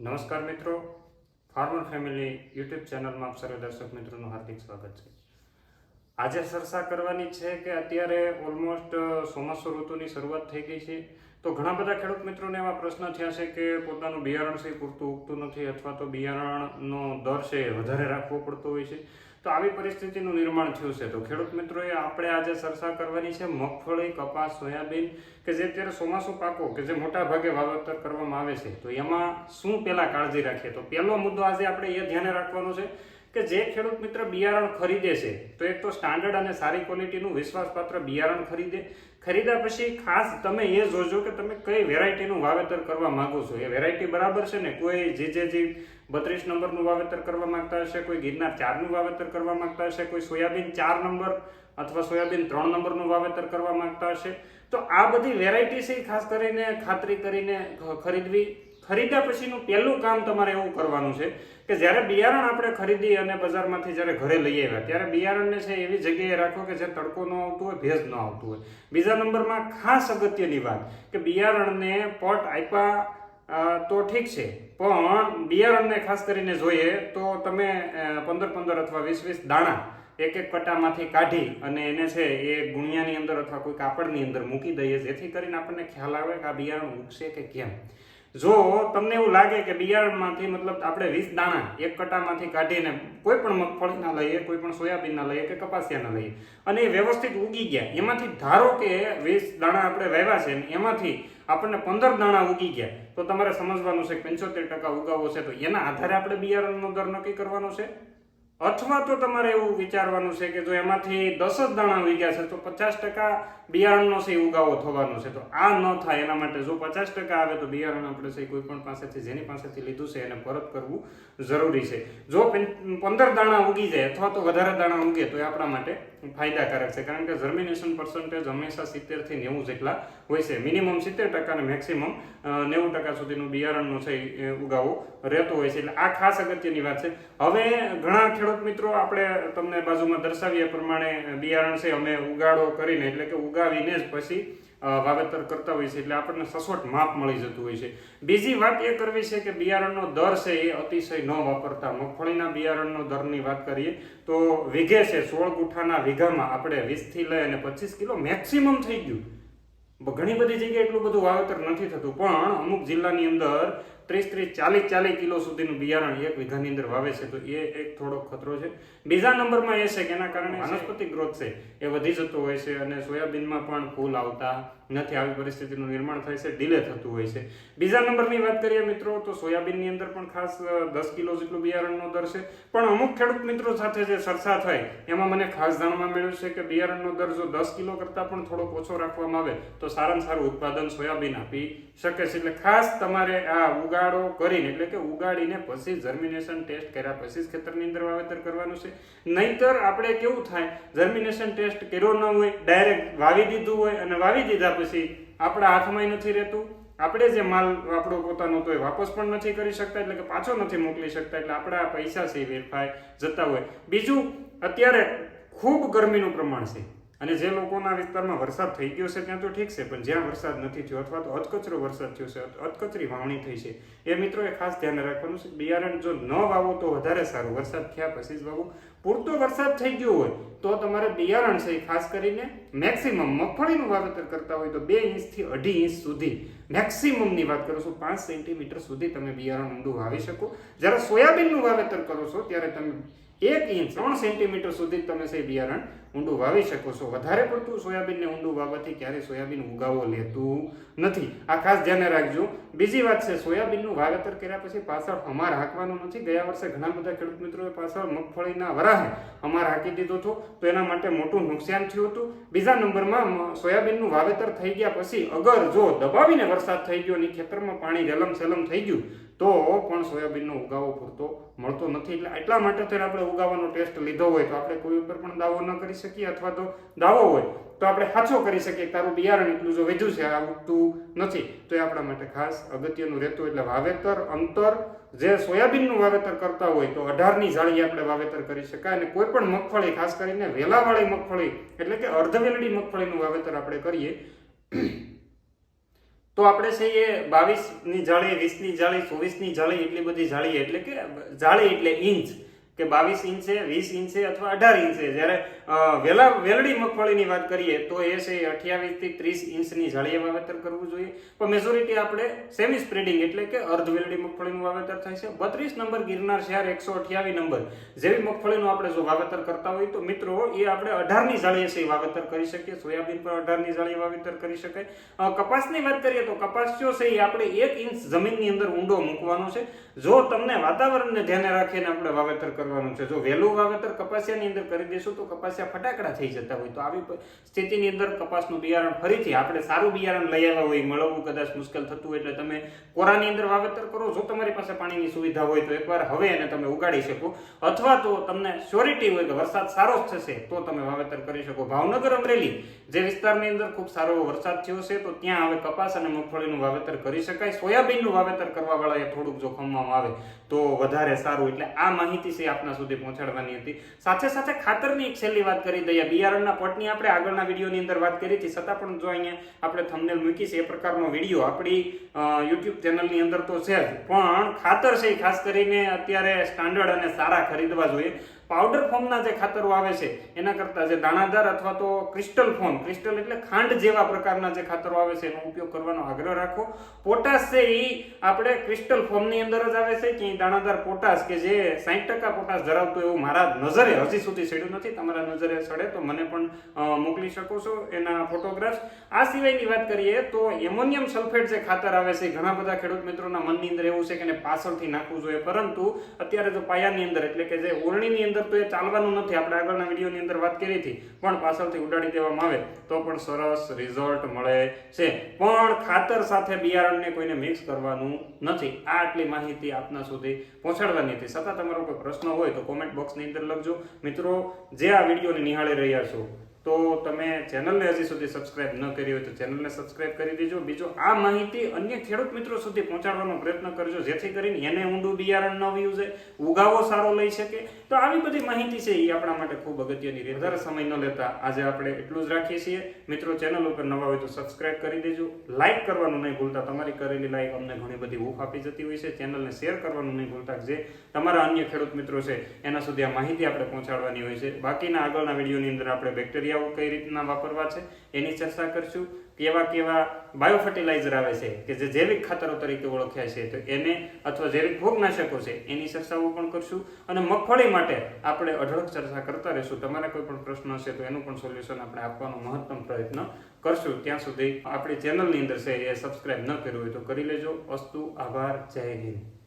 નમસ્કાર મિત્રો. Farmer family YouTube ચેનલમાં આપ સર્વે દર્શક મિત્રોનું હાર્દિક સ્વાગત છે. આજે ચર્ચા કરવાની છે કે અત્યારે ઓલમોસ્ટ ચોમાસુ ઋતુની શરૂઆત થઈ ગઈ છે. તો ઘણા બધા ખેડૂત મિત્રોને એવા પ્રશ્ન થયા છે કે પોતાનું બિયારણ છે પૂરતું ઉગતું નથી અથવા તો બિયારણનો દર છે વધારે રાખવો પડતો હોય છે. તો આવી પરિસ્થિતિનું નિર્માણ થયું છે. તો ખેડૂત મિત્રોએ આપણે આજે ચર્ચા કરવાની છે મગફળી, કપાસ, સોયાબીન કે જે અત્યારે ચોમાસું પાકો કે જે મોટા ભાગે વાવેતર કરવામાં આવે છે. તો એમાં શું પહેલાં કાળજી રાખીએ? તો પહેલો મુદ્દો આજે આપણે એ ધ્યાને રાખવાનો છે કે જે ખેડૂત મિત્ર બિયારણ ખરીદે છે, તો એક તો સ્ટાન્ડર્ડ અને સારી ક્વોલિટીનું વિશ્વાસપાત્ર બિયારણ ખરીદે, ખરીદ્યા પછી ખાસ તમે એ જોજો કે તમે કઈ વેરાયટીનું વાવેતર કરવા માંગો છો. એ વેરાયટી બરાબર છે ને? કોઈ જે જે જે બત્રીસ નંબરનું વાવેતર કરવા માંગતા હશે, કોઈ ગિરનાર ચારનું વાવેતર કરવા માંગતા હશે, કોઈ સોયાબીન ચાર નંબર અથવા સોયાબીન ત્રણ નંબરનું વાવેતર કરવા માંગતા હશે. તો આ બધી વેરાયટી છે ખાસ કરીને ખાતરી કરીને ખરીદવી. ખરીદ્યા પછીનું પહેલું કામ તમારે એવું કરવાનું છે કે જ્યારે બિયારણ આપણે ખરીદી અને બજારમાંથી જ્યારે ઘરે લઈ આવ્યા, ત્યારે બિયારણને છે એવી જગ્યાએ રાખો કે જે તડકો ન આવતું હોય, ભેજ ન આવતું હોય. બીજા નંબરમાં ખાસ અગત્યની વાત કે બિયારણને પટ આપ્યા તો ઠીક છે. પણ બિયારણને ખાસ કરીને જોઈએ તો તમે પંદર પંદર અથવા વીસ વીસ દાણા એક એક કટામાંથી કાઢી અને એને છે એ ગુણિયાની અંદર અથવા કોઈ કાપડની અંદર મૂકી દઈએ, જેથી કરીને આપણને ખ્યાલ આવે કે આ બિયારણ ઉગશે કે કેમ. જો તમને એવું લાગે કે બિયારણમાંથી મતલબ આપણે વીસ દાણા એક કટામાંથી કાઢીને કોઈ પણ મગફળીના લઈએ, કોઈ પણ સોયાબીનના લઈએ કે કપાસિયાના લઈએ અને એ વ્યવસ્થિત ઉગી ગયા, એમાંથી ધારો કે વીસ દાણા આપણે વાવ્યા છે એમાંથી આપણને પંદર દાણા ઉગી ગયા તો તમારે સમજવાનું છે પંચોતેર ટકા ઉગાવો છે તો એના આધારે આપણે બિયારણનો દર નક્કી કરવાનો છે? અથવા તો તમારે એવું વિચારવાનું છે કે જો એમાંથી દસ જ દાણા ઉગ્યા છે, તો પચાસ ટકા બિયારણનો છે ઉગાવો થવાનો છે. તો આ ન થાય. એના માટે જો પચાસ ટકા આવે, તો બિયારણ આપણે છે કોઈ પણ પાસેથી, જેની પાસેથી લીધું છે, એને પરત કરવું જરૂરી છે. જો પંદર દાણા ઉગી જાય અથવા તો વધારે દાણા ઉગે તો એ આપણા માટે ફાયદાકારક છે. કારણ કે જર્મિનેશન પર્સન્ટેજ હંમેશા સિત્તેરથી નેવું જેટલા હોય છે. મિનિમમ સિત્તેર ટકા અને મેક્સિમમ નેવું ટકા સુધીનું બિયારણનો છે ઉગાવો રહેતો હોય છે. એટલે આ ખાસ અગત્યની વાત છે. હવે ઘણા ખેડૂત મિત્રો, આપણે તમને બાજુમાં દર્શાવ્યા પ્રમાણે બિયારણ છે, અમે ઉગાડો કરીને, એટલે કે ઉગાવીને જ પછી વાવેતર કરતા હોય છે એટલે આપણને સસોટ માપ મળી જતું હોય છે. બીજી વાત એ કરવી છે કે બિયારણનો દર છે એ અતિશય ન વાપરતા મગફળીના બિયારણનો દરની વાત કરીએ, તો વીઘે છે, સોળ ગુઠાના વીઘામાં આપણે વીસથી લઈ અને પચીસ કિલો મેક્સિમમ થઈ ગયું. ઘણી બધી જગ્યાએ એટલું બધું વાવેતર નથી થતું, પણ અમુક જિલ્લાની અંદર ત્રીસ ત્રીસ ચાલીસ ચાલીસ કિલો સુધીનું બિયારણ એક વીઘાની અંદર વાવે છે તો એ એક થોડો ખતરો છે. બીજા નંબરમાં એ છે કે એના કારણે વનસ્પતિ ગ્રોથ છે એ વધી જતો હોય છે અને સોયાબીનમાં પણ ફૂલ આવતા નથી આવી પરિસ્થિતિનું નિર્માણ થાય છે ડીલે થતું હોય છે. બીજા નંબરની વાત કરીએ મિત્રો તો સોયાબીનની અંદર પણ ખાસ દસ કિલો જેટલું બિયારણનો દર છે. પણ અમુક ખેડૂત મિત્રો સાથે જે ચર્ચા થાય એમાં મને ખાસ જાણવા મળ્યું છે કે બિયારણનો દર જો દસ કિલો કરતાં પણ થોડોક ઓછો રાખવામાં આવે તો સારામાં સારું ઉત્પાદન સોયાબીન આપી શકે છે. એટલે ખાસ તમારે આ ઉગાડો કરીને, એટલે કે ઉગાડીને પછી જર્મિનેશન ટેસ્ટ કર્યા, પછી ખેતરની અંદર વાવેતર કરવાનું છે. નહીતર આપણે કેવું થાય જર્મિનેશન ટેસ્ટ કર્યો ન હોય ડાયરેક્ટ વાવી દીધું હોય અને વાવી દીધા પછી આપણા હાથમાં નથી રહેતું. આપણે જે માલ આપણો પોતાનો તો એ વાપસ પણ નથી કરી શકતા, એટલે કે પાછો નથી મોકલી શકતા, એટલે આપણા પૈસા છે વેરફાય જતા હોય. બીજું, અત્યારે ખૂબ ગરમીનું પ્રમાણ છે. અને જે લોકોના વિસ્તારમાં વરસાદ થઈ ગયો છે ત્યાં તો ઠીક છે, પણ જ્યાં વરસાદ નથી થયો અથવા તો અધકચરો વરસાદ થયો છે, અધકચરી વાવણી થઈ છે. એ મિત્રોએ ખાસ ધ્યાન રાખવાનું છે, બિયારણ જો ન વાવો તો વધારે સારું. વરસાદ થયા પછી જ વાવો. પૂરતો વરસાદ થઈ ગયો હોય તો તમારે બિયારણ છે ખાસ કરીને મેક્સિમમ મગફળીનું વાવેતર કરતા હોય તો બે ઇંચથી અઢી ઇંચ સુધી મેક્સિમમની વાત કરો છો, પાંચ સેન્ટીમીટર સુધી તમે બિયારણ ઊંડું વાવી શકો. જ્યારે સોયાબીનનું વાવેતર કરો છો, ત્યારે તમે એક ઇંચ, ત્રણ સેન્ટીમીટર સુધી તમે છે બિયારણ ઊંડું વાવી શકો છો. વધારે પડતું સોયાબીનને ઊંડું વાવવાથી ક્યારેય સોયાબીન ઉગાવો લેતું નથી. આ ખાસ ધ્યાને રાખજો. બીજી વાત છે, સોયાબીનનું વાવેતર કર્યા પછી પાછળ અમાર હાંકવાનું નથી. ગયા વર્ષે ઘણા બધા ખેડૂત મિત્રોએ પાછળ મગફળીના વરાહે અમાર હાંકી દીધો હતો. તો એના માટે મોટું નુકસાન થયું હતું. બીજા નંબરમાં સોયાબીનનું વાવેતર થઈ ગયા પછી અગર જો દબાવીને વરસાદ થઈ ગયો અને ખેતરમાં પાણી રેલમ સેલમ થઈ ગયું તો પણ સોયાબીનનો ઉગાવો પૂરતો મળતો નથી. એટલે એટલા માટે અત્યારે આપણે ઉગાવાનો ટેસ્ટ લીધો હોય તો આપણે કોઈ ઉપર પણ દાવો ન કરી શકીએ અથવા તો દાવો હોય તો આપણે સાચો કરી શકીએ. તારું બિયારણ એટલું જો વેજું છે આ ઉગતું નથી. તો એ આપણા માટે ખાસ અગત્યનું રહેતું એટલે વાવેતર અંતર જે સોયાબીનનું વાવેતર કરતા હોય તો અઢારની જાળી આપણે વાવેતર કરી શકાય અને કોઈ પણ મગફળી, ખાસ કરીને વેલાવાળી મગફળી, એટલે કે અર્ધવેલડી મગફળીનું વાવેતર આપણે કરીએ. તો આપણે છે એ બાવીસની જાળી, વીસની જાળી, ચોવીસની જાળી, એટલી બધી જાળી, એટલે કે જાળી એટલે ઇંચ. કે બાવીસ ઇંચે, વીસ ઇંચે અથવા અઢાર ઇંચે. જ્યારે વેલા, વેલડી મગફળીની વાત કરીએ, તો એ છે અઠ્યાવીસથી ત્રીસ ઇંચની જાળીએ વાવેતર કરવું જોઈએ. પણ મેજોરિટી આપણે સેમી સ્પ્રેડિંગ એટલે કે અર્ધ વેલડી મગફળીનું વાવેતર થાય છે. બત્રીસ નંબર ગિરનાર શહેર એકસો અઠ્યાવીસ નંબર. જેવી મગફળીનું આપણે જો વાવેતર કરતા હોય, તો મિત્રો, એ આપણે અઢારની જાળીએ છે વાવેતર કરી શકીએ. સોયાબીન પર અઢારની જાળીએ વાવેતર કરી શકાય. કપાસની વાત કરીએ, તો કપાસ જો છે એ આપણે એક ઇંચ જમીનની અંદર ઊંડો મૂકવાનો છે. જો તમને વાતાવરણને ધ્યાને રાખીને આપણે વાવેતર કરવાનું છે. જો વહેલું વાવેતર કપાસિયાની અંદર કરી દેશું તો કપાસિયા ફટાકડા થઈ જતા હોય. તો આવી સ્થિતિની અંદર કપાસનું બિયારણ ફરીથી આપણે સારું બિયારણ લઈ આવ્યા હોય, મળવું કદાચ મુશ્કેલ થતું હોય એટલે તમે કોરાની અંદર વાવેતર કરો. જો તમારી પાસે પાણીની સુવિધા હોય તો એકવાર હવે એને તમે ઉગાડી શકો. અથવા તો તમને શ્યોરિટી હોય કે વરસાદ સારો જ થશે તો તમે વાવેતર કરી શકો. ભાવનગર અમરેલી, જે વિસ્તારની અંદર ખૂબ સારો વરસાદ થયો છે, તો ત્યાં હવે કપાસ અને મગફળીનું વાવેતર કરી શકાય. સોયાબીનનું વાવેતર કરવાવાળા એ થોડુંક જોખમમાં આવે તો વધારે સારું. એટલે આ માહિતી છે આપના સુધી પહોંચાડવાની હતી. સાથે સાથે ખાતરની એક છેલ્લી વાત કરી દઈએ. બિયારણના પટની આપણે આગળના વિડીયોની અંદર વાત કરી હતી. છતાં પણ જો અહીંયા આપણે થંબનેલ મૂકી છે, એ પ્રકારનો વીડિયો આપણી યુટ્યુબ ચેનલની અંદર તો છે જ. પણ ખાતર છે ખાસ કરીને અત્યારે સ્ટાન્ડર્ડ અને સારા ખરીદવા જોઈએ. પાવડર ફોર્મના જે ખાતરો આવે છે, એના કરતાં જે દાણાદાર અથવા તો ક્રિસ્ટલ ફોર્મ, ક્રિસ્ટલ એટલે ખાંડ જેવા પ્રકારના જે ખાતરો આવે છે, એનો ઉપયોગ કરવાનો આગ્રહ રાખો. પોટાશ છે એ આપણે ક્રિસ્ટલ ફોર્મની અંદર જ આવે છે કે દાણાદાર પોટાશ કે જે સાઠ ટકા પોટાશ ધરાવતું એવું મારા નજરે હજી સુધી ચડ્યું નથી, તમારા નજરે ચડે તો મને પણ મોકલી શકો છો એના ફોટોગ્રાફ્સ. આ સિવાયની વાત કરીએ તો એમોનિયમ સલ્ફેટ જે ખાતર આવે છે, ઘણા બધા ખેડૂત મિત્રોના મનની અંદર એવું છે કે પાછળથી નાખવું જોઈએ. પરંતુ અત્યારે જો પાયાની અંદર, એટલે કે જે ઓરણીની અંદર તો એ ચાલવાનું નથી. આપણે આગળના વિડીયોની અંદર વાત કરી હતી, પણ પાછળથી ઉડાડી દેવામાં આવે તો પણ સરસ રિઝલ્ટ મળે છે. પણ ખાતર સાથે બિયારણને કોઈને મિક્સ કરવાનું નથી. આ આટલી માહિતી આપના સુધી પહોંચાડવાની હતી. છતાં તમારો કોઈ પ્રશ્ન હોય તો કોમેન્ટ બોક્સની અંદર લખજો. મિત્રો, જે આ વિડીયોને નિહાળી રહ્યા છો તો તમે ચેનલને હજી સુધી સબસ્ક્રાઇબ ન કરી હોય તો ચેનલને સબસ્ક્રાઇબ કરી દેજો. બીજો આ માહિતી અન્ય ખેડૂત મિત્રો સુધી પહોંચાડવાનો પ્રયત્ન કરજો. જેથી કરીને એને ઊંડું બિયારણ ન યુઝે ઉગાવો સારો લઈ શકે. તો આવી બધી માહિતી છે એ આપણા માટે ખૂબ અગત્યની રહે. વધારે સમય ન લેતા આજે આપણે એટલું જ રાખીએ છીએ. મિત્રો ચેનલ ઉપર નવા હોય તો સબસ્ક્રાઇબ કરી દેજો. લાઇક કરવાનું નહીં ભૂલતા. તમારી કરેલી લાઇક અમને ઘણી બધી હૂફ આપી જતી હોય છે. ચેનલને શેર કરવાનું નહીં ભૂલતા. જે તમારા અન્ય ખેડૂત મિત્રો છે, એના સુધી આ માહિતી આપણે પહોંચાડવાની હોય છે. બાકીના આગળના વિડીયોની અંદર આપણે બેક્ટેરિયાઓ કઈ રીતના વાપરવા છે એની ચર્ચા કરશું. કેવા કેવા બાયો ફર્ટિલાઇઝર આવે છે કે જે જૈવિક ખાતરો તરીકે ઓળખ્યા છે તો એને અથવા જૈવિક ભોગનાશકો છે એની ચર્ચાઓ પણ કરશું. અને મગફળી માટે આપણે અઢળક ચર્ચા કરતા રહીશું. તમારે કોઈ પણ પ્રશ્ન હશે તો એનું પણ સોલ્યુશન આપણે આપવાનો મહત્તમ પ્રયત્ન કરશું. ત્યાં સુધી આપણી ચેનલની અંદર છે એ સબસ્ક્રાઇબ ન કર્યું હોય તો કરી લેજો. અસ્તુ, આભાર, જય હિન્દ.